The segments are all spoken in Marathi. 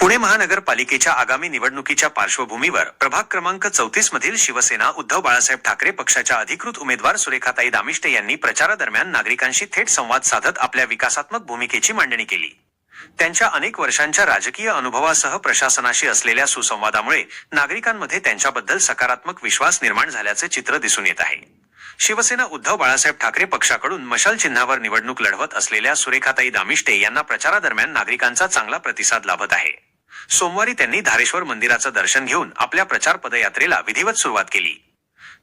पुणे महानगरपालिकेच्या आगामी निवडणुकीच्या पार्श्वभूमीवर प्रभाग क्रमांक चौतीस मधील शिवसेना उद्धव बाळासाहेब ठाकरे पक्षाच्या अधिकृत उमेदवार सुरेखाताई दामिष्टे यांनी प्रचारादरम्यान नागरिकांशी थेट संवाद साधत आपल्या विकासात्मक भूमिकेची मांडणी केली. त्यांच्या अनेक वर्षांच्या राजकीय अनुभवासह प्रशासनाशी असलेल्या सुसंवादामुळे नागरिकांमध्ये त्यांच्याबद्दल सकारात्मक विश्वास निर्माण झाल्याचे चित्र दिसून येत आहे. शिवसेना उद्धव बाळासाहेब ठाकरे पक्षाकडून मशाल चिन्हावर निवडणूक लढवत असलेल्या सुरेखाताई दामिष्टे यांना प्रचारादरम्यान नागरिकांचा चांगला प्रतिसाद लाभत आहे. सोमवारी त्यांनी धारेश्वर मंदिराचं दर्शन घेऊन आपल्या प्रचार पदयात्रेला विधिवत सुरुवात केली.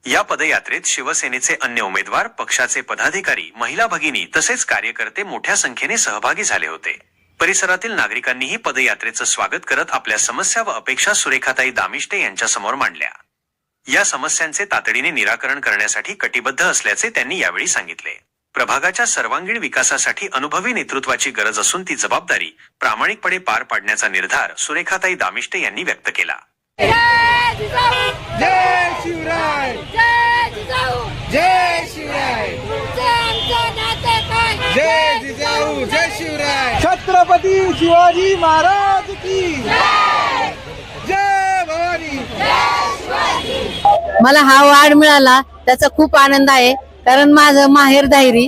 या पदयात्रेत शिवसेनेचे अन्य उमेदवार पक्षाचे पदाधिकारी महिला भगिनी तसेच कार्यकर्ते मोठ्या संख्येने सहभागी झाले होते. परिसरातील नागरिकांनीही पदयात्रेचं स्वागत करत आपल्या समस्या व अपेक्षा सुरेखाताई दामिष्टे यांच्यासमोर मांडल्या. या समस्यांचे तातडीने निराकरण करण्यासाठी कटिबद्ध असल्याचे त्यांनी यावेळी सांगितले. प्रभागाच्या सर्वांगीण विकासासाठी अनुभवी नेतृत्वाची गरज असून ती जबाबदारी प्रामाणिकपणे पार पाडण्याचा निर्धार सुरेखाताई दामिष्टे यांनी व्यक्त केला. जय जिजाऊ जय शिवराय. मला हा वाढ मिळाला त्याचा खूप आनंद आहे. कारण माझं माहेर दायरी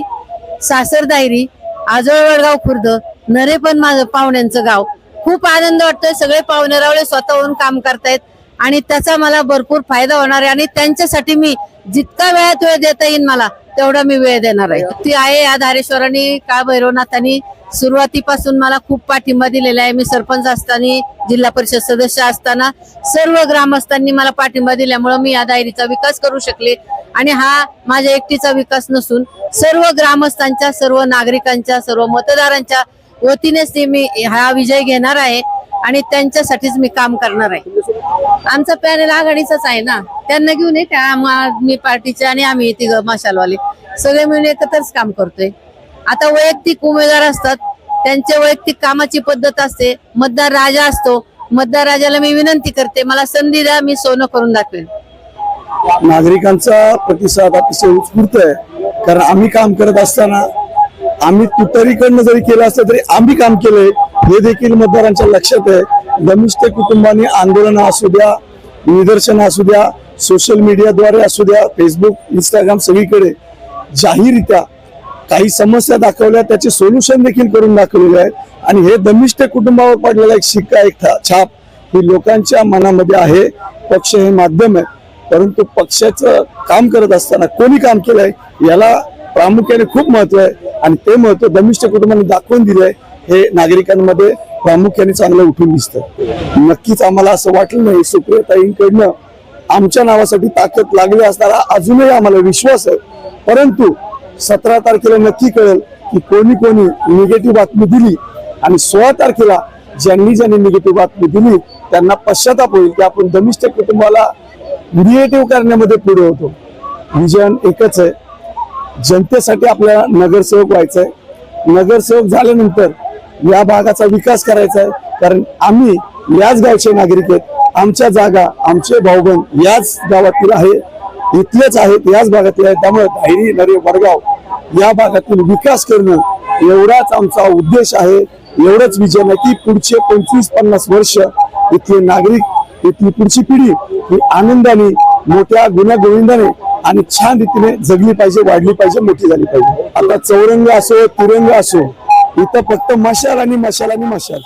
सासर दायरी आजोळ वडगाव खुर्द नरे पण माझं पाहुण्यांचं गाव. खूप आनंद वाटतोय. सगळे पाहुणे रावळे स्वतःहून काम करतायत आणि त्याचा मला भरपूर फायदा होणार आहे आणि त्यांच्यासाठी मी जितका वेळात वेळ देता येईल मला तेवढा मी वेळ देणार आहे. ती आहे या धारेश्वरांनी का भैरवनाथांनी सुरुवातीपासून मला खूप पाठिंबा दिलेला आहे. मी सरपंच असताना जिल्हा परिषद सदस्य असताना सर्व ग्रामस्थांनी मला पाठिंबा दिल्यामुळे मी या दायरीचा विकास करू शकले. आणि हा माझ्या एकटीचा विकास नसून सर्व ग्रामस्थांच्या सर्व नागरिकांच्या सर्व मतदारांच्या वतीनेच ते मी हा विजय घेणार आहे आणि त्यांच्यासाठीच मी काम करणार आहे. आमचा पॅनल आघाडीचाच आहे ना? त्यांना घेऊन ये त्या आम आदमी पार्टीचे आणि आम्ही ती मशालवाले. सगळे मिळून एकत्रच काम करतोय. आता वैयक्तिक उमेदवार असतात त्यांच्या वैयक्तिक कामाची पद्धत असते मतदार राजा असतो मतदार राजाला मी विनंती करते मला संधी द्या मी सोनं करून दाखवेन. नागरिकांचा प्रतिसाद अतिशय उत्स्फूर्त आहे कारण आम्ही काम करत असताना आम्ही तुतारीकडनं जरी केलं असलं तरी आम्ही काम केलंय हे देखील मतदारांच्या लक्षात आहे. दमिष्ट कुटुंबाने आंदोलन असू द्या निदर्शन असू द्या सोशल मीडियाद्वारे असू द्या फेसबुक इंस्टाग्राम सगळीकडे जाहीररित्या काही समस्या दाखवल्या त्याचे सोल्युशन देखील करून दाखवलेले आहेत. आणि हे दमिष्ट कुटुंबावर पडलेला एक शिक्का एक ठा- छाप ही लोकांच्या मनामध्ये आहे. पक्ष हे माध्यम आहे परंतु पक्षाचं काम करत असताना कोणी काम केलंय याला प्रामुख्याने खूप महत्त्व आहे. आणि ते महत्त्व दमिष्ट कुटुंबाने दाखवून दिलंय. हे नागरिकांमध्ये प्रामुख्याने चांगलं उठून दिसतं. नक्कीच आम्हाला असं वाटलं नाही. सुप्रियताईंकडनं आमच्या नावासाठी ताकद लागली असताना अजूनही आम्हाला विश्वास आहे. परंतु सतरा तारखेला नक्की कळेल की कोणी कोणी निगेटिव्ह बातमी दिली. आणि सोळा तारखेला ज्यांनी ज्यांनी निगेटिव्ह बातमी दिली त्यांना पश्चाताप होईल की आपण दमिष्ट कुटुंबाला निगेटिव्ह करण्यामध्ये पुढे होतो. विजन एकच आहे. जनतेसाठी आपल्याला नगरसेवक आहे नगरसेवक झाल्यानंतर या भागाचा विकास करायचा आहे कारण आम्ही याच गावचे नागरिक आहेत. आमच्या जागा आमचे भाऊबंद याच गावातील आहे. इथलेच आहेत याच भागातले आहेत. त्यामुळे धायरी नरे वडगाव या भागातील विकास करणं एवढाच आमचा उद्देश आहे. एवढंच विजन आहे की पुढचे पंचवीस पन्नास वर्ष इथले नागरिक इथली पुढची पिढी ही आनंदाने मोठ्या गुण्यागोविंदाने आणि छान रीतीने जगली पाहिजे वाढली पाहिजे मोठी झाली पाहिजे. आता चौरंग असो तिरंग असो इथं फक्त मशाल आणि मशाल आणि मशाल.